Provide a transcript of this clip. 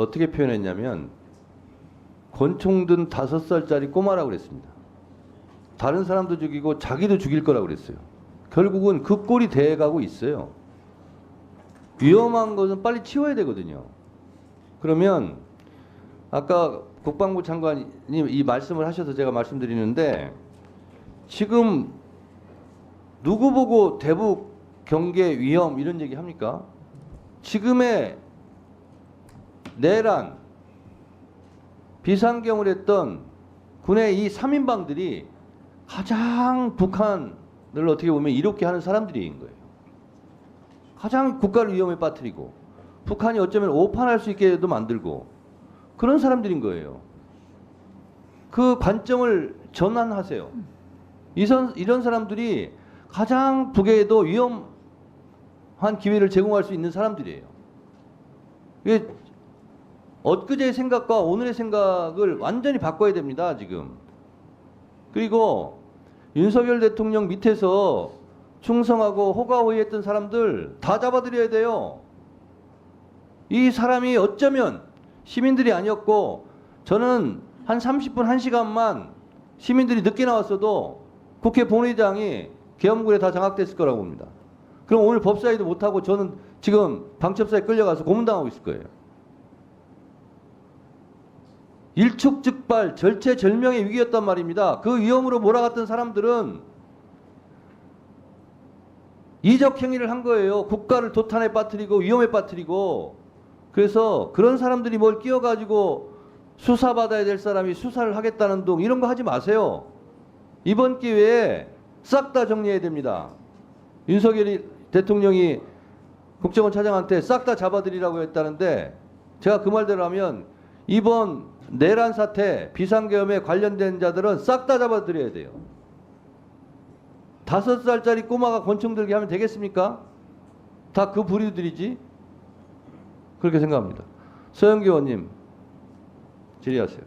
어떻게 표현했냐면 권총 든 다섯 살짜리 꼬마라고 그랬습니다. 다른 사람도 죽이고 자기도 죽일 거라고 그랬어요. 결국은 그 꼴이 돼가고 있어요. 위험한 것은 빨리 치워야 되거든요. 그러면 아까 국방부 장관이 이 말씀을 하셔서 제가 말씀드리는데 지금 누구 보고 대북 경계 위험 이런 얘기 합니까? 지금의 내란 비상경을 했던 군의 이 3인방들이 가장 북한을 어떻게 보면 이롭게 하는 사람들인 거예요. 가장 국가를 위험에 빠뜨리고 북한이 어쩌면 오판할 수 있게도 만들고 그런 사람들인 거예요. 그 관점을 전환하세요. 이선, 이런 사람들이 가장 북에도 위험한 기회를 제공할 수 있는 사람들이에요. 엊그제의 생각과 오늘의 생각을 완전히 바꿔야 됩니다, 지금. 그리고 윤석열 대통령 밑에서 충성하고 호가호위했던 사람들 다 잡아들여야 돼요. 이 사람이 어쩌면 시민들이 아니었고 저는 한 30분, 1시간만 시민들이 늦게 나왔어도 국회 본회의장이 계엄군에 다 장악됐을 거라고 봅니다. 그럼 오늘 법사위도 못하고 저는 지금 방첩사에 끌려가서 고문당하고 있을 거예요. 일촉즉발 절체절명의 위기였단 말입니다. 그 위험으로 몰아갔던 사람들은 이적 행위를 한 거예요. 국가를 도탄에 빠뜨리고 위험에 빠뜨리고 그래서 그런 사람들이 뭘 끼워가지고 수사받아야 될 사람이 수사를 하겠다는 둥 이런 거 하지 마세요. 이번 기회에 싹 다 정리해야 됩니다. 윤석열 대통령이 국정원 차장한테 싹 다 잡아들이라고 했다는데 제가 그 말대로 하면 이번 내란 사태 비상계엄에 관련된 자들은 싹 다 잡아들여야 돼요. 다섯 살짜리 꼬마가 권총 들게 하면 되겠습니까? 다 그 부류들이지. 그렇게 생각합니다. 서영기 의원님 질의하세요.